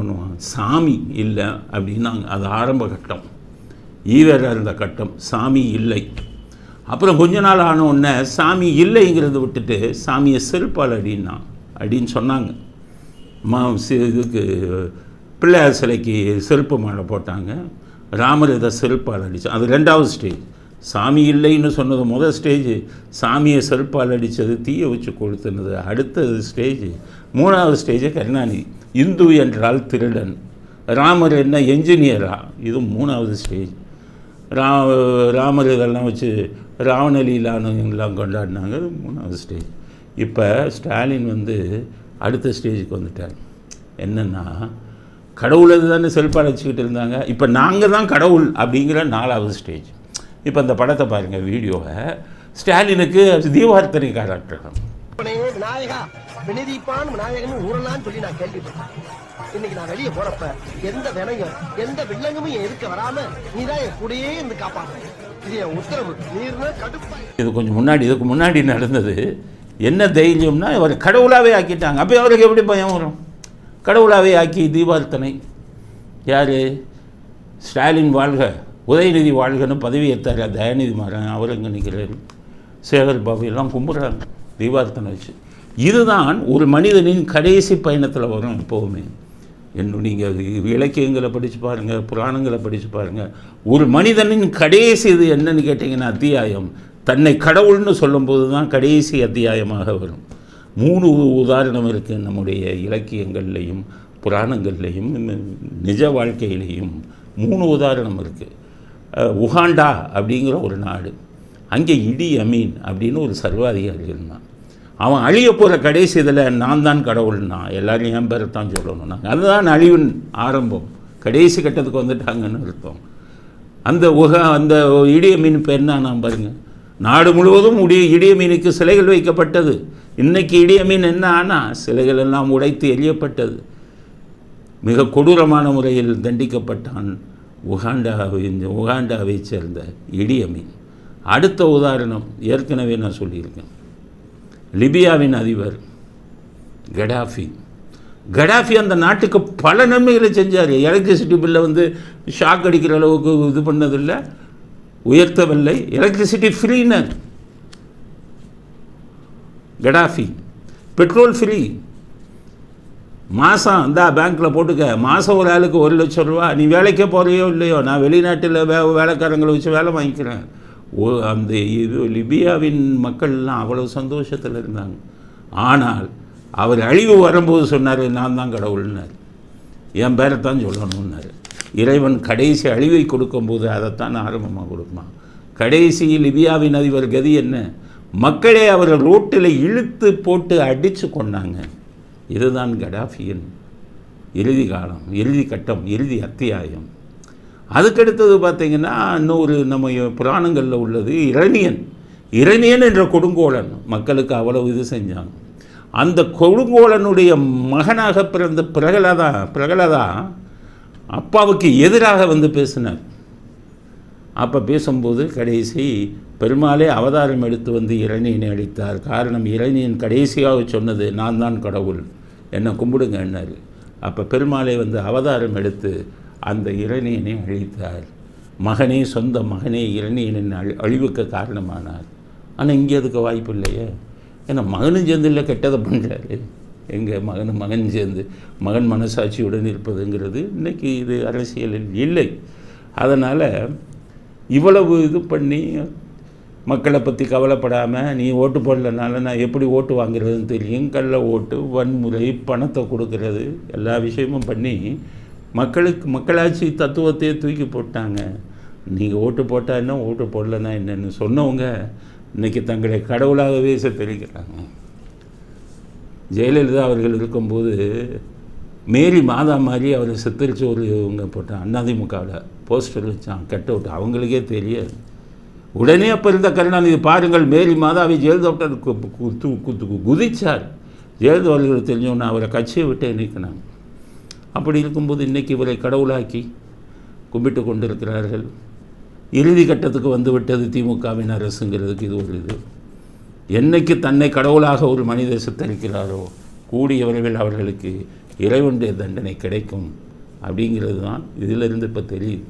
பண்ணுவான். சாமி இல்லை அப்படின்னாங்க அது ஆரம்ப கட்டம். ஈவேரா இருந்த கட்டம். சாமி இல்லை. அப்புறம் கொஞ்ச நாள் ஆன உடனே சாமி இல்லைங்கிறத விட்டுட்டு சாமியை செருப்பால் அடின்னா அப்படின்னு சொன்னாங்க. மா இதுக்கு பிள்ளையார் சிலைக்கு செருப்பு மாலை போட்டாங்க. ராமர் இதை செருப்பால் அடித்தோம் அது ரெண்டாவது ஸ்டேஜ். சாமி இல்லைன்னு சொன்னது முதல் ஸ்டேஜ். சாமியை செருப்பால் அடித்தது தீயை வச்சு கொளுத்துனது அடுத்தது ஸ்டேஜ். மூணாவது ஸ்டேஜ் கருணாநிதி. இந்து என்றால் திருடன். ராமர் என்ன என்ஜினியரா? இது மூணாவது ஸ்டேஜ் ரா ராமர் இதெல்லாம் வச்சு ராவணலீலான்னு கொண்டாடினாங்க. இது மூணாவது ஸ்டேஜ் இப்போ ஸ்டாலின் வந்து அடுத்த ஸ்டேஜுக்கு வந்துட்டார். என்னென்னா கடவுள் தானே செல்பால் வச்சுக்கிட்டு இருந்தாங்க. இப்போ நாங்கள் தான் கடவுள் அப்படிங்கிற நாலாவது ஸ்டேஜ் இப்போ அந்த படத்தை பாருங்கள் வீடியோவை. ஸ்டாலினுக்கு தீபார்த்தனை காராட்டுறாங்க விநாயகா வினிதிப்பான் விநாயகன் ஊரலான்னு சொல்லி நான் கேள்விப்பட்டேன். இன்னைக்கு நான் வெளியே போறப்ப எந்த வினையும் எந்த வில்லங்கமும் என் எதுக்க வராம நீதான் என் கூடயே இருந்து காப்பாத்து. இது என் உத்தரவு. நீர்னா கடுப்பா இது கொஞ்சம் முன்னாடி இதுக்கு முன்னாடி நடந்தது. என்ன தைரியம்னா அவர் கடவுளாகவே ஆக்கிட்டாங்க. அப்போ அவருக்கு எப்படி பயம் வரும்? கடவுளாகவே ஆக்கி தீபார்த்தனை. யார்? ஸ்டாலின் வாழ்க உதயநிதி வாழ்கன்னு பதவி ஏற்றார் தயாநிதி மாறன் அவரங்க நிற்கிறார் சேகர் பாபு எல்லாம் கும்பிட்றாங்க. தீபார்த்தனை வச்சு. இதுதான் ஒரு மனிதனின் கடைசி பயணத்தில் வரும் எப்போவுமே. இன்னும் நீங்கள் இலக்கியங்களை படித்து பாருங்கள் புராணங்களை படித்து பாருங்கள் ஒரு மனிதனின் கடைசி இது என்னன்னு கேட்டிங்கன்னா அத்தியாயம். தன்னை கடவுள்னு சொல்லும்போது தான் கடைசி அத்தியாயமாக வரும். மூணு உதாரணம் இருக்குது நம்முடைய இலக்கியங்கள்லையும் புராணங்கள்லையும் நிஜ வாழ்க்கையிலையும். மூணு உதாரணம் இருக்குது உகாண்டா அப்படிங்கிற ஒரு நாடு. அங்கே இடி அமீன் அப்படின்னு ஒரு சர்வாதிகாரி இருந்தான். அவன் அழிய போகிற கடைசி இதில் நான் தான் கடவுள்னா எல்லாரும் என் பேரை தான் சொல்லணும் நாங்கள் அதுதான் அழிவின் ஆரம்பம். கடைசி கட்டத்துக்கு வந்துட்டாங்கன்னு அர்த்தம். அந்த உக அந்த இடிய மீன் பேர் என்ன நான் பாருங்க. நாடு முழுவதும் உடைய இடிய மீனுக்கு சிலைகள் வைக்கப்பட்டது. இன்னைக்கு இடிய மீன் என்ன ஆனால் சிலைகள் எல்லாம் உடைத்து எரியப்பட்டது மிக கொடூரமான முறையில் தண்டிக்கப்பட்டான் உகாண்டாவின் உகாண்டாவைச் சேர்ந்த இடிய மீன். அடுத்த உதாரணம் ஏற்கனவே நான் சொல்லியிருக்கேன். லிபியாவின் அதிபர் கடாஃபி. கடாஃபி அந்த நாட்டுக்கு பல நன்மைகளை செஞ்சார். எலக்ட்ரிசிட்டி பில்லை வந்து ஷாக் அடிக்கிற அளவுக்கு இது பண்ணதில்லை. உயர்த்தவில்லை. எலக்ட்ரிசிட்டி ஃப்ரீனர் கடாஃபி. பெட்ரோல் ஃப்ரீ மாதம் இந்தா பேங்க்கில் போட்டுக்க. மாதம் ஒரு ஆளுக்கு ஒரு லட்சம் ரூபா. நீ வேலைக்கே போகிறையோ இல்லையோ? நான் வெளிநாட்டில் வே வேலைக்காரங்களை வச்சு வேலை வாங்கிக்கிறேன். அந்த இது லிபியாவின் மக்கள்லாம் அவ்வளோ சந்தோஷத்தில் இருந்தாங்க. ஆனால் அவர் அழிவு வரும்போது சொன்னார் நான் தான் கடவுள்னார். என் பேரை தான் சொல்லணும்னாரு. இறைவன் கடைசி அழிவை கொடுக்கும்போது அதைத்தான் ஆரம்பமாக கொடுப்பான் கடைசி லிபியாவின் அதிபர் கதி என்ன? மக்களே அவர் ரோட்டில் இழுத்து போட்டு அடித்து கொண்டாங்க இதுதான் கடாஃபியின் இறுதி காலம் இறுதி கட்டம் இறுதி அத்தியாயம். அதுக்கடுத்தது பார்த்தீங்கன்னா இன்னொரு நம்ம புராணங்களில் உள்ளது இரணியன். இரணியன் என்ற கொடுங்கோலன். மக்களுக்கு அவ்வளவு இது செஞ்சாங்க. அந்த கொடுங்கோலனுடைய மகனாக பிறந்த பிரகலாதா பிரகலாதா அப்பாவுக்கு எதிராக வந்து பேசினார். அப்போ பேசும்போது கடைசி பெருமாளே அவதாரம் எடுத்து வந்து இரணியனை அடித்தார். காரணம் இரணியன் கடைசியாக சொன்னது நான் தான் கடவுள். என்னை கும்பிடுங்கன்னாரு அப்போ பெருமாளே வந்து அவதாரம் எடுத்து அந்த இரணியனை அழித்தார். மகனே சொந்த மகனே இரணியனின் அழி அழிவுக்கு காரணமானார். ஆனால் இங்கே அதுக்கு வாய்ப்பு இல்லையே. ஏன்னா மகனும் சேர்ந்து இல்லை கெட்டதை பண்ணுறாரு எங்கள் மகனும் மகன் சேர்ந்து மகன் மனசாட்சியுடன் இருப்பதுங்கிறது இன்றைக்கி இது அரசியலில் இல்லை. அதனால் இவ்வளவு இது பண்ணி மக்களை பற்றி கவலைப்படாமல் நீ ஓட்டு போடலனால நான் எப்படி ஓட்டு வாங்குறதுன்னு தெரியும். கள்ள ஓட்டு வன்முறை பணத்தை கொடுக்கறது எல்லா விஷயமும் பண்ணி மக்களுக்கு மக்களாட்சி தத்துவத்தையே தூக்கி போட்டாங்க. நீங்கள் ஓட்டு போட்டால் என்ன ஓட்டு போடலன்னா என்னென்னு சொன்னவங்க இன்றைக்கி தங்களை கடவுளாகவே தெரிவிக்கிறாங்க ஜெயலலிதா அவர்கள் இருக்கும்போது மேரி மாதா மாதிரி அவர் சித்தரிச்சு ஒரு இவங்க போட்டான். அதிமுகவில் போஸ்டர் வச்சான் கட் அவுட். அவங்களுக்கே தெரியாது. உடனே அப்போ இருந்த கருணாநிதி பாருங்கள் மேரி மாதாவை ஜெயலலிதா குத்து குத்து குதிச்சார். ஜெயலலிதா அவர்கள் தெரிஞ்சவொன்னே அவரை கட்சியை விட்டே நீக்கினாங்க அப்படி இருக்கும்போது இன்றைக்கி இவரை கடவுளாக்கி கும்பிட்டு கொண்டிருக்கிறார்கள். இறுதி கட்டத்துக்கு வந்துவிட்டது திமுகவின் அரசுங்கிறதுக்கு இது ஒரு இது. என்னைக்கு தன்னை கடவுளாக ஒரு மனிதர் சித்தரிக்கிறாரோ கூடிய விரைவில் அவர்களுக்கு இறைவனுடைய தண்டனை கிடைக்கும் அப்படிங்கிறது தான் இதிலிருந்து இப்போ தெரியுது.